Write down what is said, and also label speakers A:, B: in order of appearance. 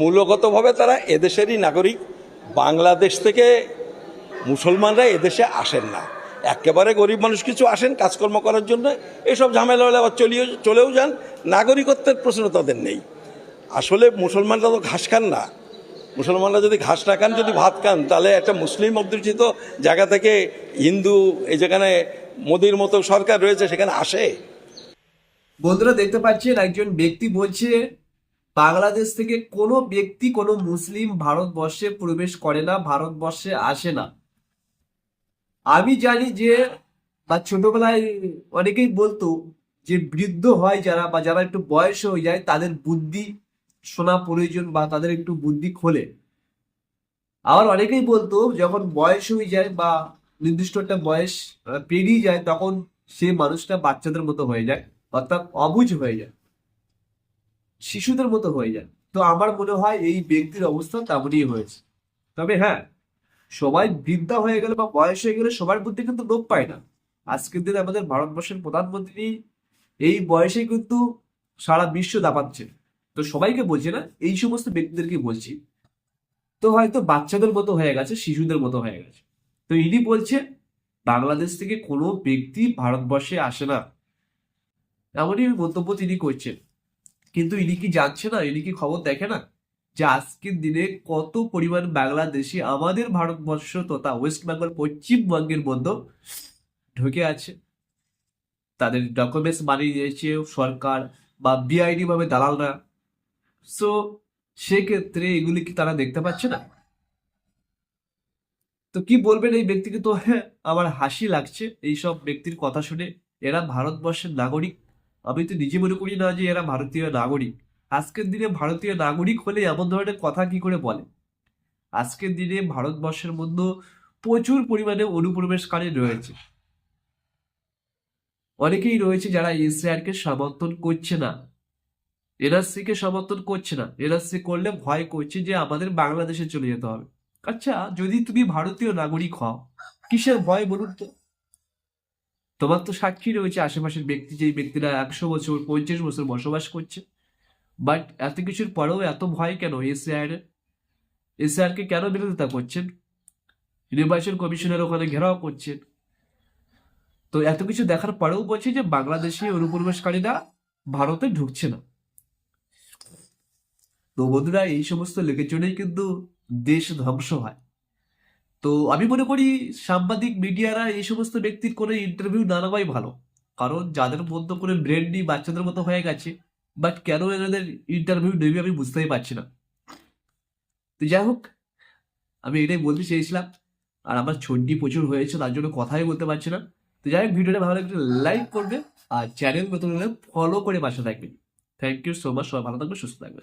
A: মূলগতভাবে তারা এদেশেরই নাগরিক। বাংলাদেশ থেকে মুসলমানরা এদেশে আসেন না। একেবারে গরিব মানুষ কিছু আসেন কাজকর্ম করার জন্য। এসব ঝামেলা হলে আবার চলিয়ে চলেও যান। নাগরিকত্বের প্রশ্ন তাদের নেই। আসলে মুসলমানরা তো ঘাস খান না। মুসলমানরা যদি ঘাস না খান, যদি ভাত খান, তাহলে একটা মুসলিম অধ্যুষিত জায়গা থেকে হিন্দু, এই যেখানে মোদির মতো সরকার রয়েছে, সেখানে আসে।
B: বন্ধুরা, দেখতে পাচ্ছেন একজন ব্যক্তি বলছে বাংলাদেশ থেকে কোনো ব্যক্তি, কোনো মুসলিম ভারতবর্ষে প্রবেশ করে না, ভারতবর্ষে আসে না। আমি জানি যে, বা ছোটবেলায় অনেকেই বলতো যে, বৃদ্ধ হয় যারা বা যারা একটু বয়স হয়ে যায়, তাদের বুদ্ধি শোনা প্রয়োজন বা তাদের একটু বুদ্ধি খোলে। আবার অনেকেই বলতো, যখন বয়স হয়ে যায় বা নির্দিষ্ট একটা বয়স পেরিয়ে যায়, তখন সে মানুষটা বাচ্চাদের মতো হয়ে যায়, অর্থাৎ অবুঝ হয়ে যায়। শিশুদের মতো হয়ে যায় তো আমার মনে হয় এই ব্যক্তির অবস্থা তেমনই হয়েছে। তবে হ্যাঁ সবাই বৃদ্ধা হয়ে গেলে বা বয়স হয়ে গেলে সবার বুদ্ধি কিন্তু লোপ পায় না। আজকের দিনে আমাদের ভারতবর্ষের প্রধানমন্ত্রী এই বয়সে কিন্তু সারা বিশ্ব দাপাচ্ছে। তো সবাইকে বলছে না, এই সমস্ত ব্যক্তিদেরকে বলছি। তো হয়তো বাচ্চাদের মতো হয়ে গেছে, শিশুদের মতো হয়ে গেছে। তো ইনি বলছে, বাংলাদেশ থেকে কোনো ব্যক্তি ভারতবর্ষে আসে না। এমনই মন্তব্য তিনি করছেন। কিন্তু ইনি কি জানছে না? ইনি কি খবর দেখে না? যে আজকের দিনে কত পরিমাণ বাংলাদেশি আমাদের ভারতবর্ষ তথা ওয়েস্ট বেঙ্গল পশ্চিমবঙ্গের মধ্যে ঢুকে আছে। তাদের ডকুমেন্টস বানিয়ে দিয়েছে সরকার বা বিআইডি ভাবে দালালরা। সো সেক্ষেত্রে এগুলি কি তারা দেখতে পাচ্ছে না? তো কি বলবেন এই ব্যক্তিকে? তো হ্যাঁ আমার হাসি লাগছে। এইসব ব্যক্তির কথা শুনে এরা ভারতবর্ষের নাগরিক। আমি তো নিজে মনে করি না যে এরা ভারতীয় নাগরিক। আজকের দিনে ভারতীয় নাগরিক হলে এমন ধরনের কথা কি করে বলে? আজকের দিনে ভারতবর্ষের মধ্যে প্রচুর পরিমাণে অনুপ্রবেশকারী রয়েছে। অনেকেই রয়েছে যারা ইসরায়েলকে সমর্থন করছে না। এনআরসি কে সমর্থন করছে না। এনআরসি করলে ভয় করছে যে আমাদের বাংলাদেশে চলে যেতে হবে। আচ্ছা যদি তুমি ভারতীয় নাগরিক হও, কিসের ভয় বলুন তো? তোমার তো সাক্ষী রয়েছে আশেপাশের ব্যক্তি, যেই ব্যক্তিরা একশো বছর, পঞ্চাশ বছর বসবাস করছে। বাট এত কিছুর পরেও এত ভয় কেন এসআইআর এসআইআরকে কেন বিরোধিতা করছেন? নির্বাচন কমিশনের ওখানে ঘেরাও করছেন। তো এত কিছু দেখার পরেও বলছে যে বাংলাদেশি অনুপ্রবেশকারীরা ভারতে ঢুকছে না। তো বন্ধুরা, এই সমস্ত লেখের জন্যই কিন্তু দেশ ধ্বংস হয়। তো আমি মনে করি সাংবাদিক, মিডিয়ারা এই সমস্ত ব্যক্তির কোনো ইন্টারভিউ না নেওয়াই ভালো। কারণ যাদের মধ্যে করে ব্রেন নেই, বাচ্চাদের মতো হয়ে গেছে বাট কেন এনাদের ইন্টারভিউ নেবে আমি বুঝতেই পারছি না। তো যাই হোক, আমি এটাই বলতে চেয়েছিলাম, আর আমার ছন্ডি প্রচুর হয়েছে, তার জন্য কথাই বলতে পারছি না। তো যাই হোক, ভিডিওটা ভালো লাগলে লাইক করবে, আর চ্যানেল হলে ফলো করে পাশে থাকবে। থ্যাংক ইউ সো মাচ সবাই ভালো থাকবে সুস্থ থাকবে